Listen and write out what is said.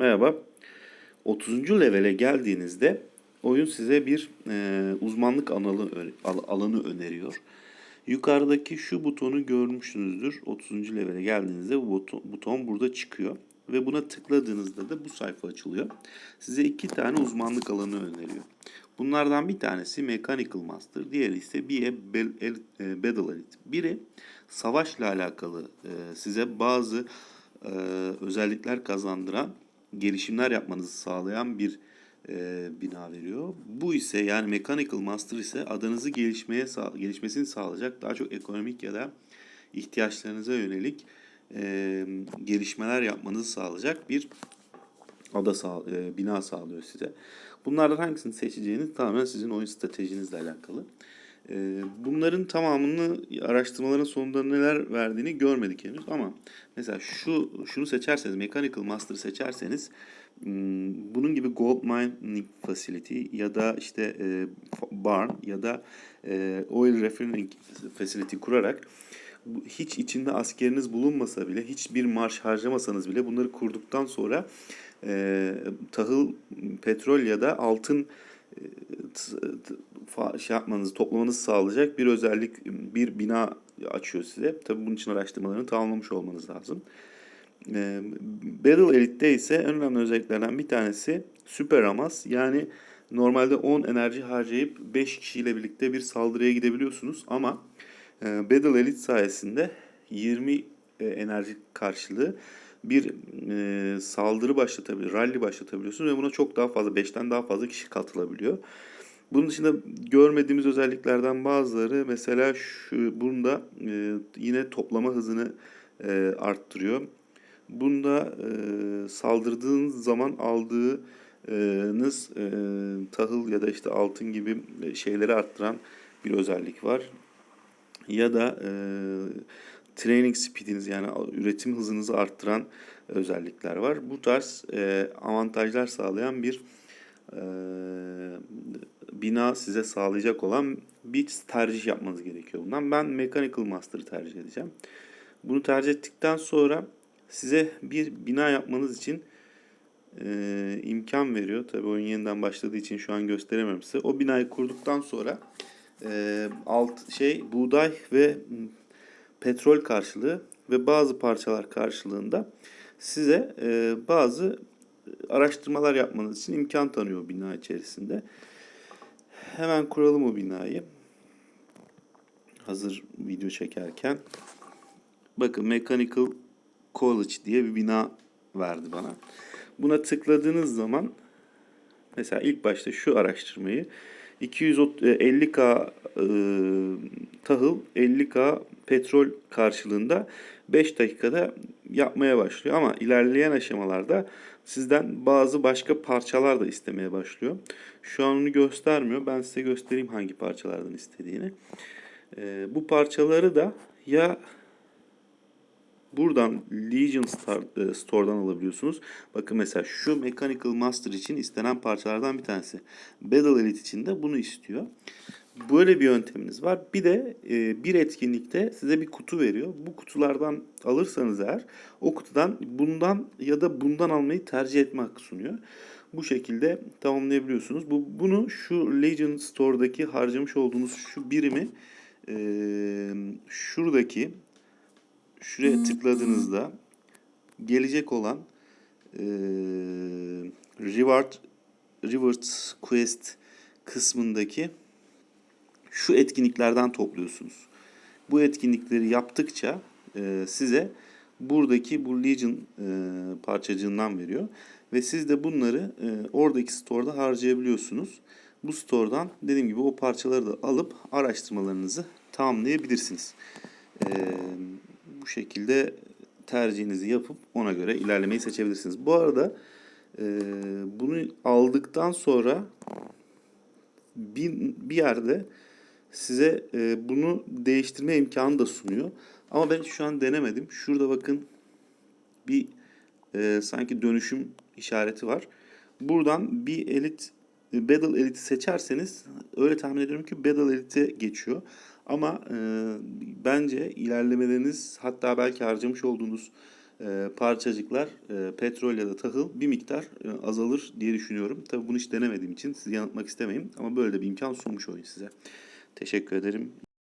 Merhaba. 30. levele geldiğinizde oyun size bir e, uzmanlık al- alanı öneriyor. Yukarıdaki şu butonu görmüşsünüzdür. 30. levele geldiğinizde bu buton, burada çıkıyor. Ve buna tıkladığınızda da bu sayfa açılıyor. Size iki tane uzmanlık alanı öneriyor. Bunlardan bir tanesi Mechanical Master, diğeri ise BA El- e, Battle Elite. Biri savaşla alakalı e, size bazı e, özellikler kazandıran, gelişimler yapmanızı sağlayan bir e, bina veriyor. Bu ise yani Mechanical Master ise adanızı gelişmeye gelişmesini sağlayacak daha çok ekonomik ya da ihtiyaçlarınıza yönelik e, gelişmeler yapmanızı sağlayacak bir ada sağ, e, bina sağlıyor size. Bunlardan hangisini seçeceğiniz tamamen sizin oyun stratejinizle alakalı. E, bunların tamamını araştırmaların sonunda neler verdiğini görmedik henüz ama mesela şu şunu seçerseniz Mechanical Master seçerseniz hmm, bunun gibi Gold Mining Facility ya da işte e, Barn ya da e, Oil Refining Facility kurarak hiç içinde askeriniz bulunmasa bile, hiçbir marş harcamasanız bile bunları kurduktan sonra e, tahıl, petrol ya da altın şey yapmanızı, toplamanızı sağlayacak bir özellik, bir bina açıyor size. Tabii bunun için araştırmalarını tamamlamış olmanız lazım. E, Battle Elite'de ise en önemli özelliklerden bir tanesi Süper Amas. Yani normalde 10 enerji harcayıp 5 kişiyle birlikte bir saldırıya gidebiliyorsunuz ama e, Battle Elite sayesinde 20 e, enerji karşılığı bir e, saldırı başlatabilir, rally başlatabiliyorsunuz ve buna çok daha fazla, 5'ten daha fazla kişi katılabiliyor. Bunun dışında görmediğimiz özelliklerden bazıları mesela şu bunda e, yine toplama hızını e, arttırıyor. Bunda e, zaman aldığınız e, tahıl ya da işte altın gibi şeyleri arttıran bir özellik var. Ya da e, training speediniz yani üretim hızınızı arttıran özellikler var. Bu tarz e, avantajlar sağlayan bir e, bina size sağlayacak olan bir tercih yapmanız gerekiyor bundan. Ben Mechanical Master'ı tercih edeceğim. Bunu tercih ettikten sonra size bir bina yapmanız için e, imkan veriyor. Tabii oyun yeniden başladığı için şu an gösteremem size. O binayı kurduktan sonra e, alt şey buğday ve petrol karşılığı ve bazı parçalar karşılığında size e, bazı araştırmalar yapmanız için imkan tanıyor bina içerisinde. Hemen kuralım o binayı. Hazır video çekerken. Bakın Mechanical College diye bir bina verdi bana. Buna tıkladığınız zaman mesela ilk başta şu araştırmayı 250k e, tahıl 50k petrol karşılığında 5 dakikada yapmaya başlıyor. Ama ilerleyen aşamalarda sizden bazı başka parçalar da istemeye başlıyor. Şu an onu göstermiyor. Ben size göstereyim hangi parçalardan istediğini. E, bu parçaları da ya Buradan Legion Star, e, Store'dan alabiliyorsunuz. Bakın mesela şu Mechanical Master için istenen parçalardan bir tanesi. Battle Elite için de bunu istiyor. Böyle bir yönteminiz var. Bir de e, bir etkinlikte size bir kutu veriyor. Bu kutulardan alırsanız eğer o kutudan bundan ya da bundan almayı tercih etme hakkı sunuyor. Bu şekilde tamamlayabiliyorsunuz. Bu bunu şu Legion Store'daki harcamış olduğunuz şu birimi e, şuradaki şuraya tıkladığınızda gelecek olan e, Reward Reward Quest kısmındaki şu etkinliklerden topluyorsunuz. Bu etkinlikleri yaptıkça e, size buradaki bu Legion e, parçacığından veriyor. Ve siz de bunları e, oradaki store'da harcayabiliyorsunuz. Bu store'dan dediğim gibi o parçaları da alıp araştırmalarınızı tamamlayabilirsiniz. E, bu şekilde tercihinizi yapıp ona göre ilerlemeyi seçebilirsiniz. Bu arada e, bunu aldıktan sonra bir, bir yerde size e, bunu değiştirme imkanı da sunuyor. Ama ben şu an denemedim. Şurada bakın bir e, sanki dönüşüm işareti var. Buradan bir elit Battle Elite'i seçerseniz öyle tahmin ediyorum ki Battle Elite'e geçiyor. Ama e, bence ilerlemeleriniz hatta belki harcamış olduğunuz e, parçacıklar, e, petrol ya da tahıl bir miktar e, azalır diye düşünüyorum. Tabii bunu hiç denemediğim için sizi yanıltmak istemeyim ama böyle de bir imkan sunmuş olayım size. Teşekkür ederim.